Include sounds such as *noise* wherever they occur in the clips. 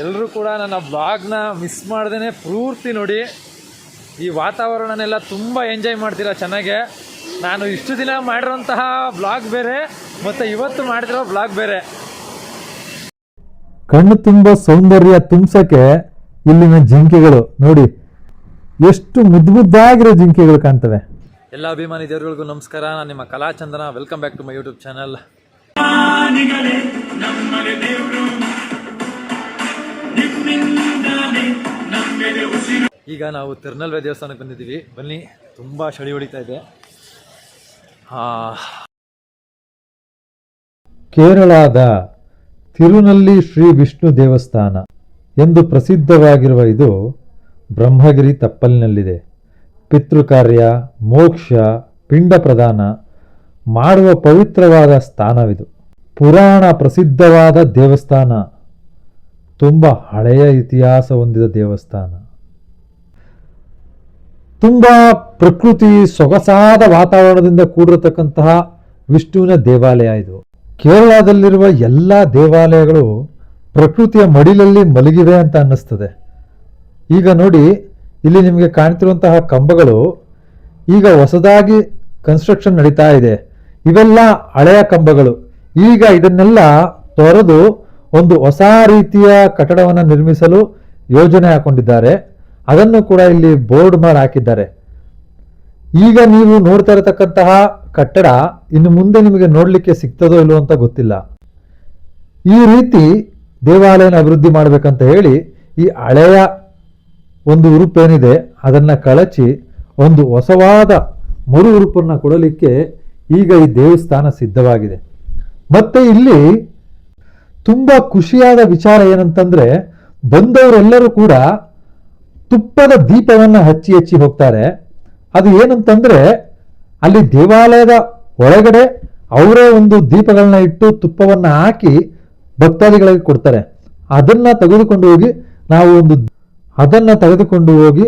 ಎಲ್ಲರೂ ಕೂಡ ನನ್ನ ಬ್ಲಾಗ್ನ ಮಿಸ್ ಮಾಡ್ದೇ ಪೂರ್ತಿ ನೋಡಿ. ಈ ವಾತಾವರಣನೆಲ್ಲ ತುಂಬ ಎಂಜಾಯ್ ಮಾಡ್ತೀರಾ ಚೆನ್ನಾಗೆ. ನಾನು ಇಷ್ಟು ದಿನ ಮಾಡಿರೋಂತಹ ಬ್ಲಾಗ್ ಬೇರೆ ಮತ್ತು ಇವತ್ತು ಮಾಡ್ತಿರೋ ಬ್ಲಾಗ್ ಬೇರೆ. ಕಣ್ಣು ತುಂಬ ಸೌಂದರ್ಯ ತುಂಬಿಸೋಕ್ಕೆ ಇಲ್ಲಿನ ಜಿಂಕೆಗಳು ನೋಡಿ. ಎಷ್ಟು ಮುದ್ದು ಮುದ್ದಾಗಿರೋ ಜಿಂಕೆಗಳು ಕಾಣ್ತವೆ. ಎಲ್ಲ ಅಭಿಮಾನಿ ದೇವರುಗಳಿಗೂ ನಮಸ್ಕಾರ. ನಾನು ನಿಮ್ಮ Kalachandana. Welcome back to my YouTube channel ಈಗ ನಾವು ತಿರುನಲ್ವೆ ದೇವಸ್ಥಾನಕ್ಕೆ ಬಂದಿದ್ದೀವಿ. ಬನ್ನಿ, ತುಂಬ ಚಳಿ ಹೊಡಿತಾ ಇದೆ. ಕೇರಳದ ತಿರುನಲ್ಲಿ ಶ್ರೀ ವಿಷ್ಣು ದೇವಸ್ಥಾನ ಎಂದು ಪ್ರಸಿದ್ಧವಾಗಿರುವ ಇದು ಬ್ರಹ್ಮಗಿರಿ ತಪ್ಪಲಿನಲ್ಲಿದೆ. ಪಿತೃಕಾರ್ಯ, ಮೋಕ್ಷ, ಪಿಂಡ ಪ್ರದಾನ ಮಾಡುವ ಪವಿತ್ರವಾದ ಸ್ಥಾನವಿದು. ಪುರಾಣ ಪ್ರಸಿದ್ಧವಾದ ದೇವಸ್ಥಾನ ತುಂಬ ಹಳೆಯ ಇತಿಹಾಸ ಹೊಂದಿದ ದೇವಸ್ಥಾನ. ತುಂಬ ಪ್ರಕೃತಿ ಸೊಗಸಾದ ವಾತಾವರಣದಿಂದ ಕೂಡಿರತಕ್ಕಂತಹ ವಿಷ್ಣುವಿನ ದೇವಾಲಯ ಇದು. ಕೇರಳದಲ್ಲಿರುವ ಎಲ್ಲ ದೇವಾಲಯಗಳು ಪ್ರಕೃತಿಯ ಮಡಿಲಲ್ಲಿ ಮಲಗಿವೆ ಅಂತ ಅನ್ನಿಸ್ತದೆ. ಈಗ ನೋಡಿ, ಇಲ್ಲಿ ನಿಮಗೆ ಕಾಣ್ತಿರುವಂತಹ ಕಂಬಗಳು ಈಗ ಹೊಸದಾಗಿ ಕನ್ಸ್ಟ್ರಕ್ಷನ್ ನಡೀತಾ ಇದೆ. ಇವೆಲ್ಲ ಹಳೆಯ ಕಂಬಗಳು. ಈಗ ಇದನ್ನೆಲ್ಲ ತೊರೆದು ಒಂದು ಹೊಸ ರೀತಿಯ ಕಟ್ಟಡವನ್ನು ನಿರ್ಮಿಸಲು ಯೋಜನೆ ಹಾಕೊಂಡಿದ್ದಾರೆ. ಅದನ್ನು ಕೂಡ ಇಲ್ಲಿ ಬೋರ್ಡ್ ಮಾಡಿ ಹಾಕಿದ್ದಾರೆ. ಈಗ ನೀವು ನೋಡ್ತಾ ಇರತಕ್ಕಂತಹ ಕಟ್ಟಡ ಇನ್ನು ಮುಂದೆ ನಿಮಗೆ ನೋಡಲಿಕ್ಕೆ ಸಿಗ್ತದೋ ಇಲ್ಲೋ ಅಂತ ಗೊತ್ತಿಲ್ಲ. ಈ ರೀತಿ ದೇವಾಲಯನ ಅಭಿವೃದ್ಧಿ ಮಾಡಬೇಕಂತ ಹೇಳಿ ಈ ಹಳೆಯ ಒಂದು ಉರುಪೇನಿದೆ. ಅದನ್ನ ಕಳಚಿ ಒಂದು ಹೊಸವಾದ ಮರು ಉರುಪನ್ನು ಕೊಡಲಿಕ್ಕೆ ಈಗ ಈ ದೇವಸ್ಥಾನ ಸಿದ್ಧವಾಗಿದೆ. ಮತ್ತೆ ಇಲ್ಲಿ ತುಂಬಾ ಖುಷಿಯಾದ ವಿಚಾರ ಏನಂತಂದ್ರೆ ಬಂದವರೆಲ್ಲರೂ ಕೂಡ ತುಪ್ಪದ ದೀಪವನ್ನ ಹಚ್ಚಿ ಹಚ್ಚಿ ಹೋಗ್ತಾರೆ. ಅದು ಏನಂತಂದ್ರೆ ಅಲ್ಲಿ ದೇವಾಲಯದ ಒಳಗಡೆ ಅವರೇ ಒಂದು ದೀಪಗಳನ್ನ ಇಟ್ಟು ತುಪ್ಪವನ್ನ ಹಾಕಿ ಭಕ್ತಾದಿಗಳಿಗೆ ಕೊಡ್ತಾರೆ. ಅದನ್ನ ತೆಗೆದುಕೊಂಡು ಹೋಗಿ ನಾವು ಒಂದು ಅದನ್ನ ತೆಗೆದುಕೊಂಡು ಹೋಗಿ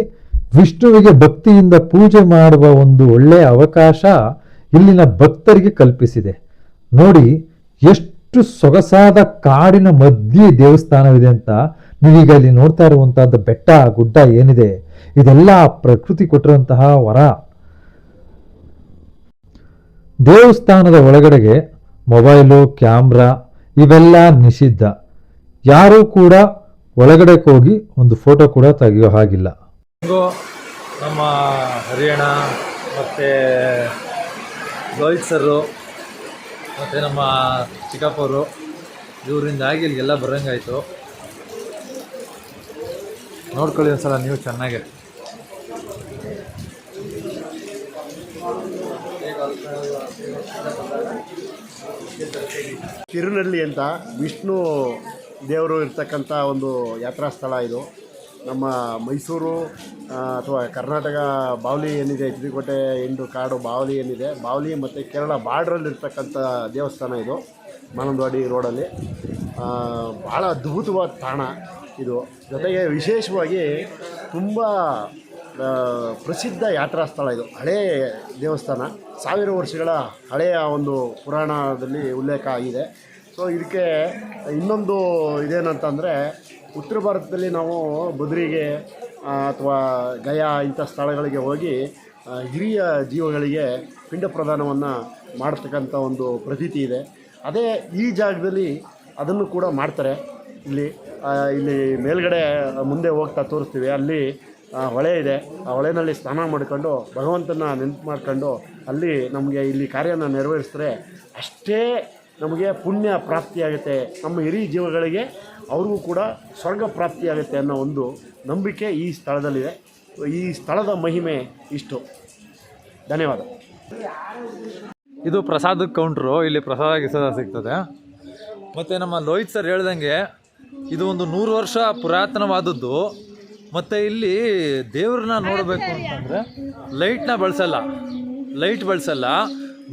ವಿಷ್ಣುವಿಗೆ ಭಕ್ತಿಯಿಂದ ಪೂಜೆ ಮಾಡುವ ಒಂದು ಒಳ್ಳೆಯ ಅವಕಾಶ ಇಲ್ಲಿನ ಭಕ್ತರಿಗೆ ಕಲ್ಪಿಸಿದೆ. ನೋಡಿ, ಎಷ್ಟು ಸೊಗಸಾದ ಕಾಡಿನ ಮಧ್ಯೆ ದೇವಸ್ಥಾನವಿದೆ ಅಂತ ನೀವೀಗ ಇಲ್ಲಿ ನೋಡ್ತಾ ಇರುವಂತಹದ್ದು ಬೆಟ್ಟ, ಗುಡ್ಡ ಏನಿದೆ, ಇದೆಲ್ಲ ಪ್ರಕೃತಿ ಕೊಟ್ಟಿರುವಂತಹ ವರ. ದೇವಸ್ಥಾನದ ಒಳಗಡೆಗೆ ಮೊಬೈಲು, ಕ್ಯಾಮ್ರಾ ಇವೆಲ್ಲ ನಿಷಿದ್ಧ. ಯಾರೂ ಕೂಡ ಒಳಗಡೆ ಹೋಗಿ ಒಂದು ಫೋಟೋ ಕೂಡ ತೆಗೆಯೋ ಹಾಗಿಲ್ಲ. ಹಿಂಗು ನಮ್ಮ ಹರಿಯಾಣ ಮತ್ತು ರೋಹಿತ್ ಮತ್ತು ನಮ್ಮ ಚಿಕ್ಕಪ್ಪವರು ಇವರಿಂದಾಗಿ ಇಲ್ಲಿಗೆಲ್ಲ ಬರೋಂಗಾಯಿತು. ನೋಡ್ಕೊಳ್ಳಿ ಒಂದ್ಸಲ ನೀವು ಚೆನ್ನಾಗೆ. ತಿರುನಳ್ಳಿ ಅಂತ ವಿಷ್ಣು ದೇವರು ಇರ್ತಕ್ಕಂಥ ಒಂದು ಯಾತ್ರಾ ಸ್ಥಳ ಇದು. ನಮ್ಮ ಮೈಸೂರು ಅಥವಾ ಕರ್ನಾಟಕ ಬಾವಲಿ ಏನಿದೆ ಎಚ್ ಡಿ ಕೋಟೆ ಎಂಟು ಕಾಡು ಬಾವಲಿ ಏನಿದೆ, ಬಾವಲಿ ಮತ್ತು ಕೇರಳ ಬಾರ್ಡ್ರಲ್ಲಿರ್ತಕ್ಕಂಥ ದೇವಸ್ಥಾನ ಇದು, ಮಾನಂದವಾಡಿ ರೋಡಲ್ಲಿ. ಭಾಳ ಅದ್ಭುತವಾದ ತಾಣ ಇದು. ಜೊತೆಗೆ ವಿಶೇಷವಾಗಿ ತುಂಬ ಪ್ರಸಿದ್ಧ ಯಾತ್ರಾ ಸ್ಥಳ ಇದು. ಹಳೇ ದೇವಸ್ಥಾನ. ಸಾವಿರ ವರ್ಷಗಳ ಹಳೆಯ ಒಂದು ಪುರಾಣದಲ್ಲಿ ಉಲ್ಲೇಖ ಆಗಿದೆ. ಸೊ ಇದಕ್ಕೆ ಇನ್ನೊಂದು ಇದೇನಂತಂದರೆ ಉತ್ತರ ಭಾರತದಲ್ಲಿ ನಾವು ಬದ್ರಿಗೆ ಅಥವಾ ಗಯಾ ಇಂಥ ಸ್ಥಳಗಳಿಗೆ ಹೋಗಿ ಹಿರಿಯ ಜೀವಗಳಿಗೆ ಪಿಂಡ ಪ್ರದಾನವನ್ನು ಮಾಡ್ತಕ್ಕಂಥ ಒಂದು ಪ್ರತೀತಿ ಇದೆ. ಅದೇ ಈ ಜಾಗದಲ್ಲಿ ಅದನ್ನು ಕೂಡ ಮಾಡ್ತಾರೆ. ಇಲ್ಲಿ ಇಲ್ಲಿ ಮೇಲ್ಗಡೆ ಮುಂದೆ ಹೋಗ್ತಾ ತೋರಿಸ್ತೀವಿ. ಅಲ್ಲಿ ಹೊಳೆ ಇದೆ. ಆ ಹೊಳೆನಲ್ಲಿ ಸ್ನಾನ ಮಾಡ್ಕೊಂಡು, ಭಗವಂತನ ನೆನಪು ಮಾಡ್ಕೊಂಡು ಅಲ್ಲಿ ನಮಗೆ ಇಲ್ಲಿ ಕಾರ್ಯನ ನೆರವೇರಿಸಿದ್ರೆ ಅಷ್ಟೇ ನಮಗೆ ಪುಣ್ಯ ಪ್ರಾಪ್ತಿಯಾಗುತ್ತೆ ನಮ್ಮ ಹಿರಿಯ ಜೀವಗಳಿಗೆ ಅವ್ರಿಗೂ ಕೂಡ ಸ್ವರ್ಗ ಪ್ರಾಪ್ತಿಯಾಗುತ್ತೆ ಅನ್ನೋ ಒಂದು ನಂಬಿಕೆ ಈ ಸ್ಥಳದಲ್ಲಿದೆ. ಈ ಸ್ಥಳದ ಮಹಿಮೆ ಇಷ್ಟು. ಧನ್ಯವಾದ. ಇದು ಪ್ರಸಾದದ ಕೌಂಟ್ರು ಇಲ್ಲಿ ಪ್ರಸಾದ ಗಿಸಾದ ಸಿಗ್ತದೆ. ಮತ್ತು ನಮ್ಮ ಲೋಹಿತ್ ಸರ್ ಹೇಳ್ದಂಗೆ ಇದು ಒಂದು ನೂರು ವರ್ಷ ಪುರಾತನವಾದದ್ದು. ಮತ್ತು ಇಲ್ಲಿ ದೇವ್ರನ್ನ ನೋಡಬೇಕು ಅಂತಂದರೆ ಲೈಟ್ನ ಬಳಸಲ್ಲ. ಲೈಟ್ ಬಳಸಲ್ಲ.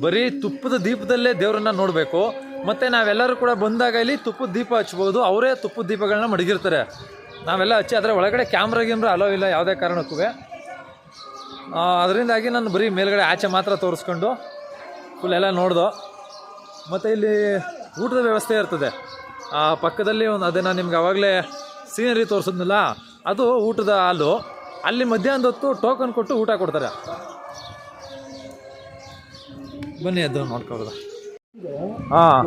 ಬರೀ ತುಪ್ಪದ ದೀಪದಲ್ಲೇ ದೇವರನ್ನ ನೋಡಬೇಕು. ಮತ್ತು ನಾವೆಲ್ಲರೂ ಕೂಡ ಬಂದಾಗ ಇಲ್ಲಿ ತುಪ್ಪದ ದೀಪ ಹಚ್ಬೋದು. ಅವರೇ ತುಪ್ಪದ ದೀಪಗಳನ್ನ ಮಡಗಿರ್ತಾರೆ. ನಾವೆಲ್ಲ ಹಚ್ಚಿ ಅದರ ಒಳಗಡೆ ಕ್ಯಾಮ್ರಾ ಗಿಮ್ರಾ ಅಲೋ ಇಲ್ಲ, ಯಾವುದೇ ಕಾರಣಕ್ಕೂ. ಅದರಿಂದಾಗಿ ನಾನು ಬರೀ ಮೇಲ್ಗಡೆ ಆಚೆ ಮಾತ್ರ ತೋರಿಸ್ಕೊಂಡು ಫುಲ್ ಎಲ್ಲ ನೋಡ್ದು. ಮತ್ತು ಇಲ್ಲಿ ಊಟದ ವ್ಯವಸ್ಥೆ ಇರ್ತದೆ. ಆ, ಪಕ್ಕದಲ್ಲಿ ಒಂದು ಅದೇ ನಾನು ನಿಮ್ಗೆ ಆವಾಗಲೇ ಸೀನರಿ ತೋರಿಸಿದ್ನಲ್ಲ, ಅದು ಊಟದ ಹಾಲು. ಅಲ್ಲಿ ಮಧ್ಯಾಹ್ನದ ಹೊತ್ತು ಟೋಕನ್ ಕೊಟ್ಟು ಊಟ ಕೊಡ್ತಾರೆ. ಬನ್ನಿ ಅದು ನೋಡ್ಕೊಬೋದ? ಹಾಂ.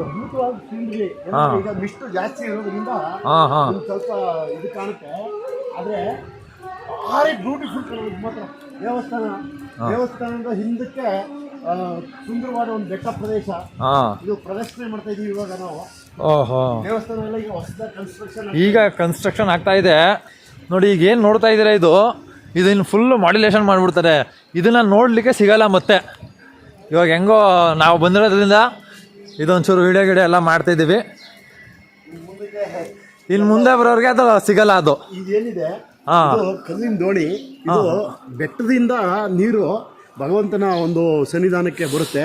ಹಾಂ. ಈಗ ಮಿಷ್ಟು ಜಾಸ್ತಿ ಇರೋದ್ರಿಂದ ಹಾಂ ಹಾಂ. ಸ್ವಲ್ಪ ಇದು ಕಾಣುತ್ತೆ ಆದ್ರೆ ಭಾರಿ ಬ್ಯೂಟಿಫುಲ್ ಕಾಣುತ್ತೆ ಮಾತ್ರ. ದೇವಸ್ಥಾನ. ದೇವಸ್ಥಾನದ ಹಿಂದಕ್ಕೆ ಸುಂದರವಾದ ಒಂದು ಬೆಟ್ಟ ಪ್ರದೇಶ. ಹಾಂ. ಇದು ಪ್ರದರ್ಶನ ಮಾಡ್ತಾ ಇದೀವಿ ಇವಾಗ ನಾವು. ಓಹೋ. ದೇವಸ್ಥಾನ ಎಲ್ಲ ಈಗ ಹೊಸದಾಗಿ ಕನ್ಸ್ಟ್ರಕ್ಷನ್ ಈಗ ಕನ್ಸ್ಟ್ರಕ್ಷನ್ ಆಗ್ತಾ ಇದೆ. ನೋಡಿ ಈಗ ಏನು ನೋಡ್ತಾ ಇದೀರ ಇದು? ಇದನ್ನ ಫುಲ್ ಮಾಡ್ಯುಲೇಷನ್ ಮಾಡಿಬಿಡ್ತಾರೆ. ಇದನ್ನ ನೋಡಲಿಕ್ಕೆ ಸಿಗಲ್ಲ ಮತ್ತೆ. ಇವಾಗ ಹೆಂಗೋ ನಾವು ಬಂದಿರೋದ್ರಿಂದ ಇದೊಂಚೂರು ವಿಡಿಯೋ ಗಿಡಿಯೋ ಎಲ್ಲ ಮಾಡ್ತಾ ಇದ್ದೀವಿ. ಇನ್ನು ಮುಂದೆ ಬರೋರಿಗೆ ಅದು ಸಿಗಲ್ಲ ಅದು. ಇದೇನಿದೆ? ಕಲ್ಲಿನ ದೋಣಿ. ಇದು ಬೆಟ್ಟದಿಂದ ನೀರು ಭಗವಂತನ ಒಂದು ಸನ್ನಿಧಾನಕ್ಕೆ ಬರುತ್ತೆ.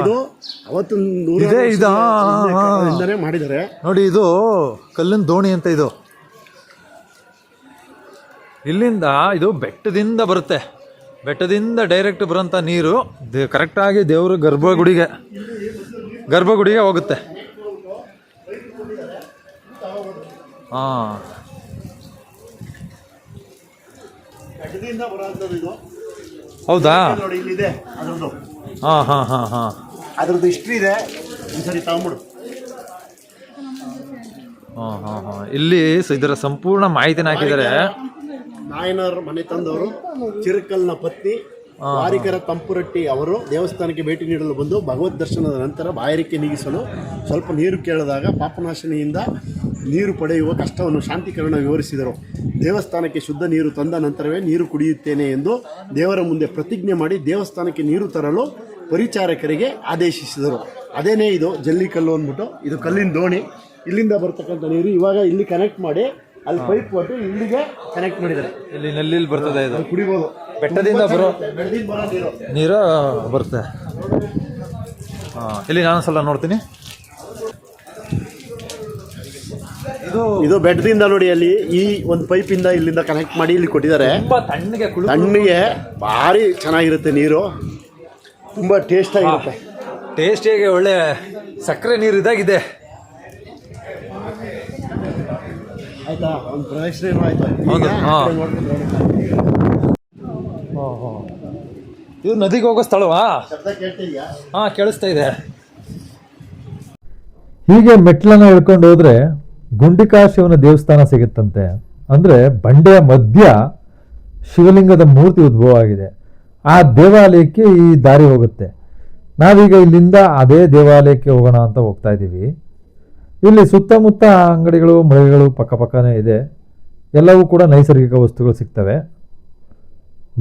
ಇದು. ಮಾಡಿದ್ದಾರೆ. ನೋಡಿ ಇದು ಕಲ್ಲಿನ ದೋಣಿ ಅಂತ ಇದು. ಇಲ್ಲಿಂದ ಇದು ಬೆಟ್ಟದಿಂದ ಬರುತ್ತೆ. ಬೆಟ್ಟದಿಂದ ಡೈರೆಕ್ಟ್ ಬರೋಂಥ ನೀರು ದೇ ಕರೆಕ್ಟಾಗಿ ದೇವ್ರ ಗರ್ಭಗುಡಿಗೆ ಗರ್ಭಗುಡಿಗೆ ಹೋಗುತ್ತೆ. ಹಾಂ. ಹೌದಾ? ಹಾಂ ಹಾಂ ಹಾಂ ಹಾಂ. ಅದ್ರದ್ದು ಹಿಸ್ಟ್ರಿ ಇದೆ. ಸರಿ ತಗೊಂಬಿಡು ಹಾಂ ಹಾಂ ಹಾಂ. ಇಲ್ಲಿ ಇದರ ಸಂಪೂರ್ಣ ಮಾಹಿತಿನ ಹಾಕಿದ್ದಾರೆ. ನಾಯನರ್ ಮನೆ ತಂದವರು ಚಿರಕಲ್ನ ಪತ್ನಿ ವಾರಿಕರ ತಂಪುರಟ್ಟಿ ಅವರು ದೇವಸ್ಥಾನಕ್ಕೆ ಭೇಟಿ ನೀಡಲು ಬಂದು ಭಗವದ್ ದರ್ಶನದ ನಂತರ ಬಾಯಾರಿಕೆ ನೀಗಿಸಲು ಸ್ವಲ್ಪ ನೀರು ಕೇಳಿದಾಗ ಪಾಪನಾಶನಿಯಿಂದ ನೀರು ಪಡೆಯುವ ಕಷ್ಟವನ್ನು ಶಾಂತೀಕರಣ ವಿವರಿಸಿದರು. ದೇವಸ್ಥಾನಕ್ಕೆ ಶುದ್ಧ ನೀರು ತಂದ ನಂತರವೇ ನೀರು ಕುಡಿಯುತ್ತೇನೆ ಎಂದು ದೇವರ ಮುಂದೆ ಪ್ರತಿಜ್ಞೆ ಮಾಡಿ ದೇವಸ್ಥಾನಕ್ಕೆ ನೀರು ತರಲು ಪರಿಚಾರಕರಿಗೆ ಆದೇಶಿಸಿದರು. ಅದೇನೇ ಇದು? ಜಲ್ಲಿಕಲ್ಲು ಅಂದ್ಬಿಟ್ಟು ಇದು ಕಲ್ಲಿನ ದೋಣಿ. ಇಲ್ಲಿಂದ ಬರ್ತಕ್ಕಂಥ ನೀರು ಇವಾಗ ಇಲ್ಲಿ ಕನೆಕ್ಟ್ ಮಾಡಿ ಅಲ್ಲಿ ಪೈಪ್ ಕೊಟ್ಟು ಇಲ್ಲಿಗೆ ಕನೆಕ್ಟ್ ಮಾಡಿದ್ದಾರೆ. ಇಲ್ಲಿ ನಲ್ಲಿ ಬರ್ತದೆ ಇದು. ಕುಡಿಬೋದು. ಬೆಟ್ಟದಿಂದ ಬರೋ ನೀರು. ನೀರು ಬರುತ್ತೆ. ಹಾಂ ಇಲ್ಲಿ ನಾನು ಸಲ ನೋಡ್ತೀನಿ. ಇದು ಇದು ಬೆಟ್ಟದಿಂದ ನೋಡಿ ಅಲ್ಲಿ ಈ ಒಂದು ಪೈಪಿಂದ ಇಲ್ಲಿಂದ ಕನೆಕ್ಟ್ ಮಾಡಿ ಇಲ್ಲಿ ಕೊಟ್ಟಿದ್ದಾರೆ. ತುಂಬಾ ತಣ್ಣಗೆ ಕುಳು ತಣ್ಣಗೆ ಭಾರಿ ಚೆನ್ನಾಗಿರುತ್ತೆ ನೀರು. ತುಂಬ ಟೇಸ್ಟ್ ಆಗಿರುತ್ತೆ. ಟೇಸ್ಟಿಯಾಗಿ ಒಳ್ಳೆ ಸಕ್ಕರೆ ನೀರು ಇದಾಗಿದೆ. ಆಯ್ತಾ? ಒಂದು ಪ್ರದಕ್ಷಿಣೆ ಹೌದು, ಹಾ. ಇದು ನದಿಗೆ ಹೋಗೋ ಸ್ಥಳವಾ? ಶಬ್ದ ಕೇಳ್ತಿದ್ಯಾ? ಹಾಂ ಕೇಳಿಸ್ತಾ ಇದೆ. ಹೀಗೆ ಮೆಟ್ಲನ್ನ ಇಳ್ಕೊಂಡು ಹೋದ್ರೆ ಗುಂಡಿಕಾ ಶಿವನ ದೇವಸ್ಥಾನ ಸಿಗುತ್ತಂತೆ. ಅಂದ್ರೆ ಬಂಡೆಯ ಮಧ್ಯ ಶಿವಲಿಂಗದ ಮೂರ್ತಿ ಉದ್ಭವ ಆಗಿದೆ ಆ ದೇವಾಲಯಕ್ಕೆ ಈ ದಾರಿ ಹೋಗುತ್ತೆ. ನಾವೀಗ ಇಲ್ಲಿಂದ ಅದೇ ದೇವಾಲಯಕ್ಕೆ ಹೋಗೋಣ ಅಂತ ಹೋಗ್ತಾ ಇದ್ದೀವಿ. ಇಲ್ಲಿ ಸುತ್ತಮುತ್ತ ಅಂಗಡಿಗಳು, ಮಳಿಗೆಗಳು ಪಕ್ಕಪಕ್ಕನೇ ಇದೆ. ಎಲ್ಲವೂ ಕೂಡ ನೈಸರ್ಗಿಕ ವಸ್ತುಗಳು ಸಿಗ್ತವೆ.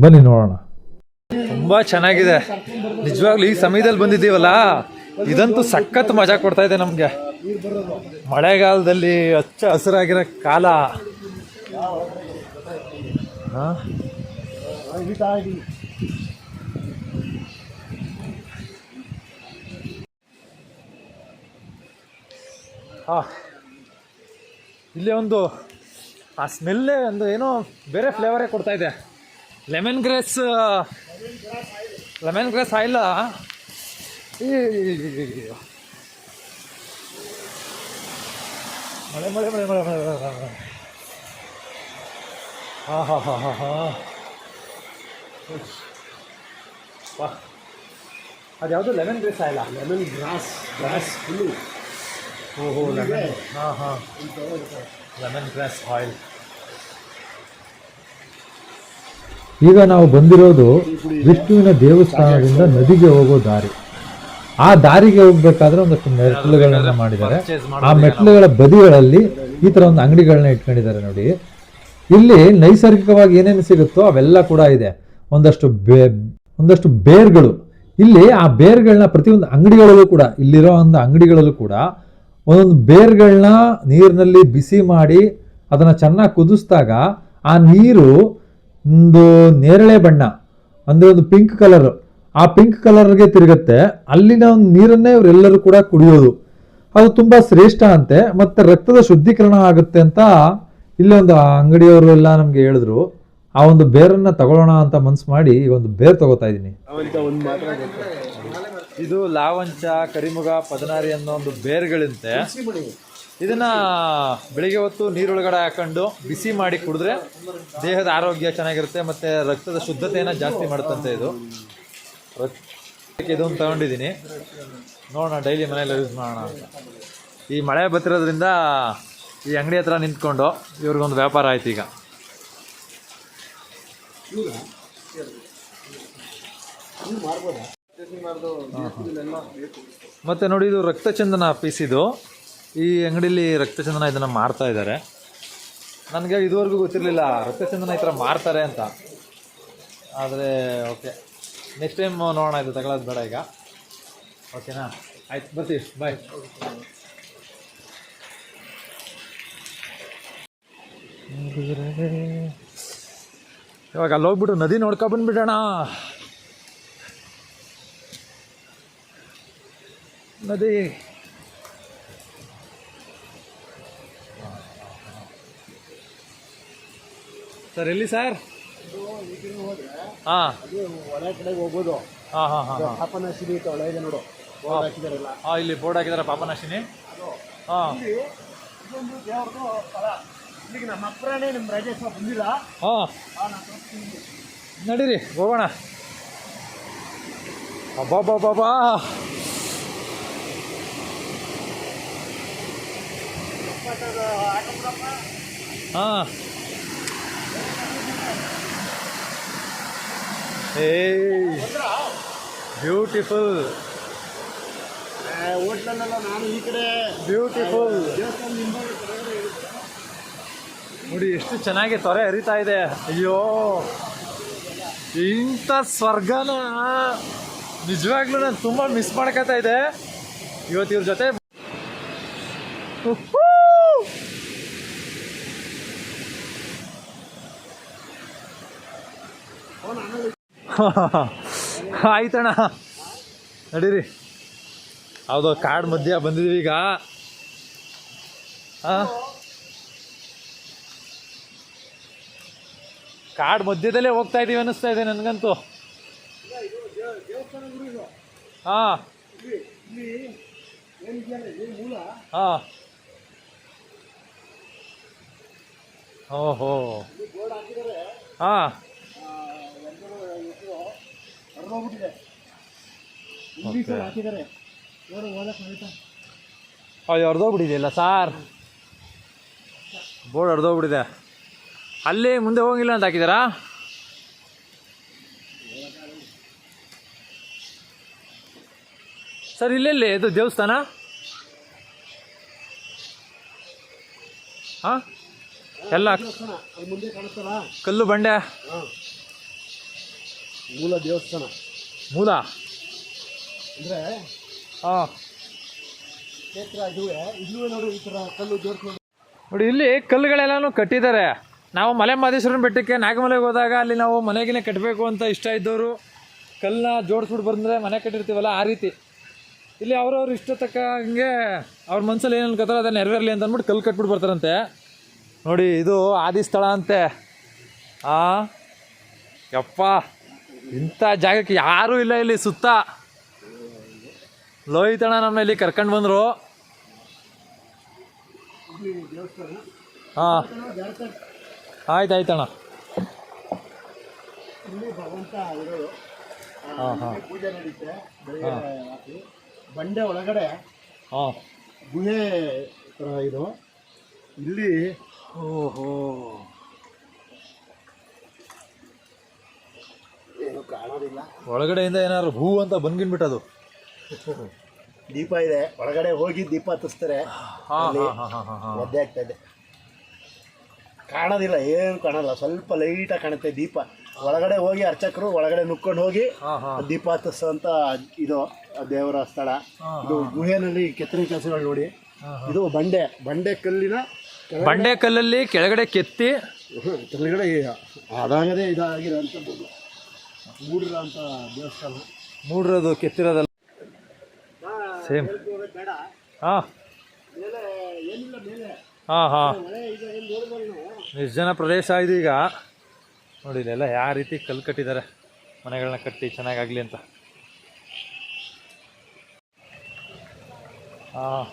ಬನ್ನಿ ನೋಡೋಣ. ತುಂಬಾ ಚೆನ್ನಾಗಿದೆ. ನಿಜವಾಗ್ಲೂ ಈ ಸಮಯದಲ್ಲಿ ಬಂದಿದ್ದೀವಲ್ಲ? ಇದಂತೂ ಸಖತ್ ಮಜಾ ಕೊಡ್ತಾ ಇದೆ ನಮಗೆ. ಮಳೆಗಾಲದಲ್ಲಿ ಹಚ್ಚ ಹಸಿರಾಗಿರೋ ಕಾಲ. ಹಾ? ಹಿಡಿತಾ ಇದೀನಿ ಹಾ ಇಲ್ಲಿ ಒಂದು, ಆ ಸ್ಮೆಲ್ಲೇ ಒಂದು ಏನೋ ಬೇರೆ ಫ್ಲೇವರೇ ಕೊಡ್ತಾ ಇದೆ. ಲೆಮನ್ ಗ್ರೇಸ್ ಲೆಮನ್ ಗ್ರೇಸ್ ಆಯಿಲ್ಲ ಮಳೆ ಮಳೆ ಮಳೆ ಮಳೆ ಮಳೆ ಹಾಂ ಹಾಂ ಹಾಂ ಹಾಂ, ಹಾ. ವಾ. ಅದ್ಯಾವುದು? ಲೆಮನ್ ಗ್ರೇಸ್ ಆಯಿಲ್ಲ ಲೆಮನ್ ಗ್ರಾಸ್ ಗ್ರಾಸ್ ಫುಲ್ಲು ಓಹೋ ಲೆಮನ್ ಹಾಂ ಹಾಂ. ಲೆಮನ್ ಗ್ರಾಸ್ ಆಯಿಲ್ ಈಗ ನಾವು ಬಂದಿರೋದು ವಿಷ್ಣುವಿನ ದೇವಸ್ಥಾನದಿಂದ ನದಿಗೆ ಹೋಗೋ ದಾರಿ. ಆ ದಾರಿಗೆ ಹೋಗ್ಬೇಕಾದ್ರೆ ಒಂದಷ್ಟು ಮೆಟ್ಲುಗಳನ್ನ ಮಾಡಿದ್ದಾರೆ. ಆ ಮೆಟ್ಲುಗಳ ಬದಿಗಳಲ್ಲಿ ಈ ತರ ಒಂದು ಅಂಗಡಿಗಳನ್ನ ಇಟ್ಕೊಂಡಿದ್ದಾರೆ ನೋಡಿ. ಇಲ್ಲಿ ನೈಸರ್ಗಿಕವಾಗಿ ಏನೇನು ಸಿಗುತ್ತೋ ಅವೆಲ್ಲ ಕೂಡ ಇದೆ. ಒಂದಷ್ಟು ಬೇ ಒಂದಷ್ಟು ಬೇರ್ಗಳು. ಇಲ್ಲಿ ಆ ಬೇರ್ಗಳನ್ನ ಪ್ರತಿಯೊಂದು ಅಂಗಡಿಗಳಲ್ಲೂ ಕೂಡ ಇಲ್ಲಿರೋ ಒಂದು ಅಂಗಡಿಗಳಲ್ಲೂ ಕೂಡ ಒಂದೊಂದು ಬೇರ್ಗಳನ್ನ ನೀರಿನಲ್ಲಿ ಬಿಸಿ ಮಾಡಿ ಅದನ್ನು ಚೆನ್ನಾಗಿ ಕುದಿಸಿದಾಗ ಆ ನೀರು ಒಂದು ನೇರಳೆ ಬಣ್ಣ, ಅಂದರೆ ಒಂದು ಪಿಂಕ್ ಕಲರು ಆ ಪಿಂಕ್ ಕಲರ್ಗೆ ತಿರುಗುತ್ತೆ. ಅಲ್ಲಿನ ಒಂದು ನೀರನ್ನೇ ಇವರೆಲ್ಲರೂ ಕೂಡ ಕುಡಿಯೋದು. ಅದು ತುಂಬ ಶ್ರೇಷ್ಠ ಅಂತೆ, ಮತ್ತು ರಕ್ತದ ಶುದ್ಧೀಕರಣ ಆಗುತ್ತೆ ಅಂತ ಇಲ್ಲಿ ಒಂದು ಅಂಗಡಿಯವರು ಎಲ್ಲ ನಮಗೆ ಹೇಳಿದ್ರು. ಆ ಒಂದು ಬೇರನ್ನು ತಗೊಳ್ಳೋಣ ಅಂತ ಮನ್ಸು ಮಾಡಿ ಈ ಒಂದು ಬೇರ್ ತಗೋತಾ ಇದ್ದೀನಿ. ಇದು ಲಾವಂಚ, ಕರಿಮುಗ, ಪದನಾರಿ ಅನ್ನೋ ಒಂದು ಬೇರ್ಗಳಿಂತೆ. ಇದನ್ನ ಬೆಳಿಗ್ಗೆ ಹೊತ್ತು ನೀರೊಳಗಡೆ ಹಾಕೊಂಡು ಬಿಸಿ ಮಾಡಿ ಕುಡಿದ್ರೆ ದೇಹದ ಆರೋಗ್ಯ ಚೆನ್ನಾಗಿರುತ್ತೆ, ಮತ್ತೆ ರಕ್ತದ ಶುದ್ಧತೆಯನ್ನು ಜಾಸ್ತಿ ಮಾಡುತ್ತಂತೆ ಇದು. ಇದೊಂದು ತಗೊಂಡಿದ್ದೀನಿ. ನೋಡೋಣ, ಡೈಲಿ ಮನೇಲಿ ಯೂಸ್ ಮಾಡೋಣ ಅಂತ. ಈ ಮಳೆ ಬತ್ತಿರೋದ್ರಿಂದ ಈ ಅಂಗಡಿ ಹತ್ರ ನಿಂತ್ಕೊಂಡು ಇವ್ರಿಗೊಂದು ವ್ಯಾಪಾರ ಆಯ್ತು ಈಗ. ಮತ್ತೆ ನೋಡಿ ಇದು ರಕ್ತಚಂದನ ಪೀಸ್ ಇದು. ಈ ಅಂಗಡಿಲಿ ರಕ್ತಚಂದನ ಇದನ್ನು ಮಾರ್ತಾ ಇದ್ದಾರೆ. ನನಗೆ ಇದುವರೆಗೂ ಗೊತ್ತಿರಲಿಲ್ಲ ರಕ್ತಚಂದನ ಈ ಥರ ಮಾರ್ತಾರೆ ಅಂತ. ಆದರೆ ಓಕೆ ನೆಕ್ಸ್ಟ್ ಟೈಮ್ ನೋಡೋಣ ಇದು ತಗೊಳ್ಳೋದು ಬೇಡ ಈಗ. ಓಕೆನಾ ಆಯ್ತು ಬರ್ತೀವಿ. ಬಾಯ್ ಇವಾಗ ಅಲ್ಲಿ ಹೋಗ್ಬಿಟ್ಟು ನದಿ ನೋಡ್ಕೊ ಬಂದ್ಬಿಡೋಣ. ನದಿ. ಸರ್, ಎಲ್ಲಿ ಸರ್? ಹಾಂ. ಕಡೆಗೆ ಹೋಗ್ಬೋದು ಹಾಂ ಹಾಂ. ಹಾಂ. ನೋಡು ಬೋರ್ಡ್ ಹಾಂ, ಇಲ್ಲಿ ಬೋರ್ಡ್ ಹಾಕಿದಾರೆ ಪಾಪನಾಶಿನಿ. ಹಾಂ. ನಡೀರಿ, ಹೋಗೋಣ. ಅಬ್ಬಾ ಹಾಂ ಏಯ್ ಬ್ಯೂಟಿಫುಲ್ ಬ್ಯೂಟಿಫುಲ್. ನೋಡಿ, ಎಷ್ಟು ಚೆನ್ನಾಗಿ ತೊರೆ ಹರಿತಾ ಇದೆ ಅಯ್ಯೋ, ಇಂಥ ಸ್ವರ್ಗನ ನಿಜವಾಗ್ಲೂ ನಾನು ತುಂಬ ಮಿಸ್ ಮಾಡ್ಕೊತಾ ಇದೆ ಇವತ್ತು ಜೊತೆ! *laughs* ಆಯ್ತಣ್ಣ. ನಡೀರಿ. ಹೌದು, ಕಾಡು ಮಧ್ಯ ಬಂದಿದ್ದೀವಿ ಈಗ. ಕಾಡ್ ಮಧ್ಯದಲ್ಲೇ ಹೋಗ್ತಾ ಇದೀವಿ ಅನ್ನಿಸ್ತಾ ಇದೆ ನನಗಂತೂ. ಹಾಂ. ಹಾ. ಓಹೋ. ಹಾಂ ಅಯ್ಯೋ ಹೊಡೆದೋಗ್ಬಿಟ್ಟಿದೆಯಲ್ಲ ಸಾರ್? ಬೋರ್ಡ್ ಹರಿದೋಗ್ಬಿಟ್ಟಿದೆ ಅಲ್ಲಿ ಮುಂದೆ ಹೋಗಿಲ್ಲ ಅಂತ ಹಾಕಿದಾರಾ? ಸರ್ ಇಲ್ಲೆಲ್ಲಿ? ಇದು ದೇವಸ್ಥಾನ? ಹಾಂ ಎಲ್ಲ ಕಲ್ಲು ಬಂಡೆ. ಮೂಲ ದೇವಸ್ಥಾನ. ಮೂಲ? ಅಂದರೆ ಹಾಂ ಕ್ಷೇತ್ರ ಇದುವೆ. ಇದುವೆ ನೋಡು ಈ ಥರ ಕಲ್ಲು ಜೋಡಿಸ್ಕೊಂಡು. ನೋಡಿ ಇಲ್ಲಿ ಕಲ್ಲುಗಳೆಲ್ಲನೂ ಕಟ್ಟಿದ್ದಾರೆ. ನಾವು ಮಲೆ ಮಹದೇಶ್ವರನ ಬೆಟ್ಟಕ್ಕೆ ನಾಗಮಲೆಗೆ ಹೋದಾಗ ಅಲ್ಲಿ ನಾವು ಮನೆಗಿನೇ ಕಟ್ಟಬೇಕು ಅಂತ ಇಷ್ಟ ಇದ್ದವರು ಕಲ್ಲನ್ನ ಜೋಡಿಸ್ಬಿಟ್ಟು ಬಂದರೆ ಮನೆ ಕಟ್ಟಿರ್ತೀವಲ್ಲ ಆ ರೀತಿ. ಇಲ್ಲಿ ಅವ್ರವ್ರ ಇಷ್ಟ ತಕ್ಕ ಹಂಗೆ ಅವ್ರ ಮನಸ್ಸಲ್ಲಿ ಏನು ಅನ್ಕೋತಾರೋ ಅದನ್ನ ನೆರವೇರಲಿ ಅಂತ ಅಂದ್ಬಿಟ್ಟು ಕಲ್ಲು ಕಟ್ಬಿಟ್ಟು ಬರ್ತಾರಂತೆ. ನೋಡಿ ಇದು ಆದಿ ಸ್ಥಳ ಅಂತೆ. ಆ? ಯಪ್ಪ ಇಂಥ ಜಾಗಕ್ಕೆ ಯಾರೂ ಇಲ್ಲ ಇಲ್ಲಿ ಸುತ್ತ. ಲೋಹಿತಣ್ಣ ನಮ್ಮ ಇಲ್ಲಿ ಕರ್ಕೊಂಡು ಬಂದರು. ಹಾಂ. ಆಯ್ತು ಆಯ್ತಣ್ಣ ಹಾಂ ಹಾಂ. ಬಂಡೆ ಒಳಗಡೆ ಹಾಂ. ಗುಹೆ ಥರ ಇದು. ಇಲ್ಲಿ ಓಹೋ. ಏನು ಕಾಣೋದಿಲ್ಲ. ಒಳಗಡೆಯಿಂದ ಏನಾದ್ರು ಹೂ ಅಂತ ಬಂದ್ಗಿನ್ಬಿಟ್ಟದು. ದೀಪ ಇದೆ. ಒಳಗಡೆ ಹೋಗಿ ದೀಪ ಹತ್ತಿಸ್ತಾರೆ. ಮದ್ದೆ ಒದ್ದೆ ಆಗ್ತಾ ಇದೆ. ಕಾಣೋದಿಲ್ಲ ಏನು ಕಾಣಲ್ಲ. ಸ್ವಲ್ಪ ಲೈಟಾಗಿ ಕಾಣುತ್ತೆ ದೀಪ. ಒಳಗಡೆ ಹೋಗಿ ಅರ್ಚಕರು ಒಳಗಡೆ ನುಕ್ಕೊಂಡು ಹೋಗಿ ದೀಪ ಹತ್ತಿಸುವಂತ ಇದು ದೇವರ ಸ್ಥಳ. ಇದು ಗುಹೆನಲ್ಲಿ ಕೆತ್ತನೆ ಕೆಲಸಗಳು ನೋಡಿ. ಇದು ಬಂಡೆ. ಬಂಡೆ ಕಲ್ಲಿನ ಬಂಡೆ ಕಲ್ಲಲ್ಲಿ ಕೆಳಗಡೆ ಕೆತ್ತಿ ಕೆಳಗಡೆ ಅದಾಗದೇ ಇದಾಗಿರೋದು ಮೂಡಿರೋ ಅಂತ ದೇವಸ್ಥಾನ. ಮೂಡ್ರದು ಕೆತ್ತಿರೋದಲ್ಲ. ಸೇಮ್ ಹಾಂ. ಹಾಂ ಹಾಂ. ನಿರ್ಜನ ಪ್ರದೇಶ ಇದು ಈಗ. ನೋಡಿ ಇಲ್ಲೆಲ್ಲ ಯಾವ ರೀತಿ ಕಲ್ಲು ಕಟ್ಟಿದ್ದಾರೆ. ಮನೆಗಳನ್ನ ಕಟ್ಟಿ ಚೆನ್ನಾಗಾಗಲಿ ಅಂತ. ಹಾಂ.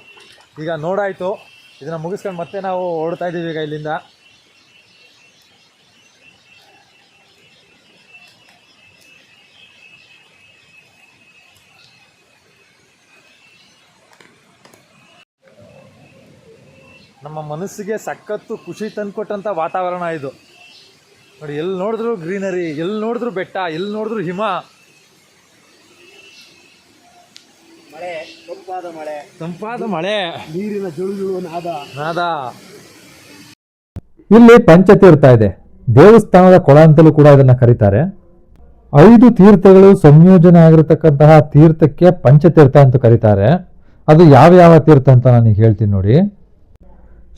ಈಗ ನೋಡಾಯಿತು. ಇದನ್ನ ಮುಗಿಸ್ಕೊಂಡು ಮತ್ತೆ ನಾವು ಓಡ್ತಾ ಇದ್ದೀವಿ ಈಗ ಇಲ್ಲಿಂದ. ನಮ್ಮ ಮನಸ್ಸಿಗೆ ಸಖತ್ತು ಖುಷಿ ತಂದುಕೊಟ್ಟಂಥ ವಾತಾವರಣ ಇದು. ನೋಡಿ ಎಲ್ಲಿ ನೋಡಿದ್ರು ಗ್ರೀನರಿ ಎಲ್ಲಿ ನೋಡಿದ್ರು ಬೆಟ್ಟ ಎಲ್ಲಿ ನೋಡಿದ್ರು ಹಿಮ ಮಳೆ ತಂಪಾದ ಮಳೆ ತಂಪಾದ ಮಳೆ. ನೀರಿನ ಜುಳು ನಾದ ನಾದ. ಇಲ್ಲಿ ಪಂಚತೀರ್ಥ ಇದೆ. ದೇವಸ್ಥಾನದ ಕೊಳ ಅಂತಲೂ ಕೂಡ ಇದನ್ನ ಕರೀತಾರೆ. ಐದು ತೀರ್ಥಗಳು ಸಂಯೋಜನೆ ಆಗಿರತಕ್ಕಂತಹ ತೀರ್ಥಕ್ಕೆ ಪಂಚತೀರ್ಥ ಅಂತ ಕರೀತಾರೆ. ಅದು ಯಾವ ಯಾವ ತೀರ್ಥ ಅಂತ ನಾನು ಹೇಳ್ತೀನಿ ನೋಡಿ.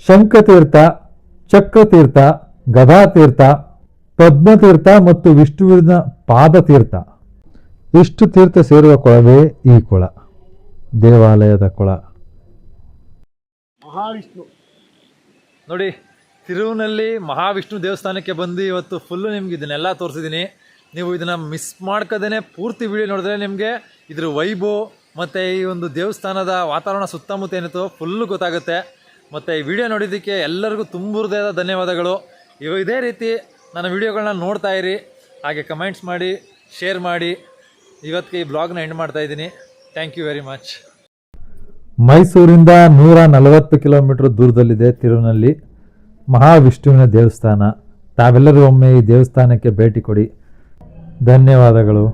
ಶಂಖತೀರ್ಥ ಚಕ್ರತೀರ್ಥ ಗದಾತೀರ್ಥ ಪದ್ಮತೀರ್ಥ ಮತ್ತು ವಿಷ್ಣುವಿನ ಪಾದತೀರ್ಥ. ಇಷ್ಟು ತೀರ್ಥ ಸೇರುವ ಕೊಳವೇ ಈ ಕೊಳ. ದೇವಾಲಯದ ಕೊಳ. ಮಹಾವಿಷ್ಣು. ನೋಡಿ, ತಿರುವಿನಲ್ಲಿ ಮಹಾವಿಷ್ಣು ದೇವಸ್ಥಾನಕ್ಕೆ ಬಂದು ಇವತ್ತು ಫುಲ್ಲು ನಿಮ್ಗೆ ಇದನ್ನೆಲ್ಲ ತೋರಿಸಿದ್ದೀನಿ. ನೀವು ಇದನ್ನು ಮಿಸ್ ಮಾಡ್ಕೋದೇ ಪೂರ್ತಿ ವಿಡಿಯೋ ನೋಡಿದ್ರೆ ನಿಮಗೆ ಇದ್ರ ವೈಬು ಮತ್ತು ಈ ಒಂದು ದೇವಸ್ಥಾನದ ವಾತಾವರಣ ಸುತ್ತಮುತ್ತ ಏನಿತ್ತು ಫುಲ್ಲು ಗೊತ್ತಾಗುತ್ತೆ. ಮತ್ತು ಈ ವಿಡಿಯೋ ನೋಡಿದ್ದಕ್ಕೆ ಎಲ್ಲರಿಗೂ ತುಂಬ ಹೃದಯದ ಧನ್ಯವಾದಗಳು. ಇವ ಇದೇ ರೀತಿ ನನ್ನ ವಿಡಿಯೋಗಳನ್ನ ನೋಡ್ತಾ ಇರಿ. ಹಾಗೆ ಕಮೆಂಟ್ಸ್ ಮಾಡಿ ಶೇರ್ ಮಾಡಿ. ಇವತ್ತಿಗೆ ಈ ಬ್ಲಾಗ್ನ ಎಂಡ್ ಮಾಡ್ತಾ ಇದ್ದೀನಿ. ಥ್ಯಾಂಕ್ ಯು ವೆರಿ ಮಚ್ ಮೈಸೂರಿಂದ ನೂರ ನಲವತ್ತು ಕಿಲೋಮೀಟರ್ ದೂರದಲ್ಲಿದೆ ತಿರುವಿನಲ್ಲಿ ಮಹಾವಿಷ್ಣುವಿನ ದೇವಸ್ಥಾನ. ತಾವೆಲ್ಲರೂ ಒಮ್ಮೆ ಈ ದೇವಸ್ಥಾನಕ್ಕೆ ಭೇಟಿ ಕೊಡಿ. ಧನ್ಯವಾದಗಳು.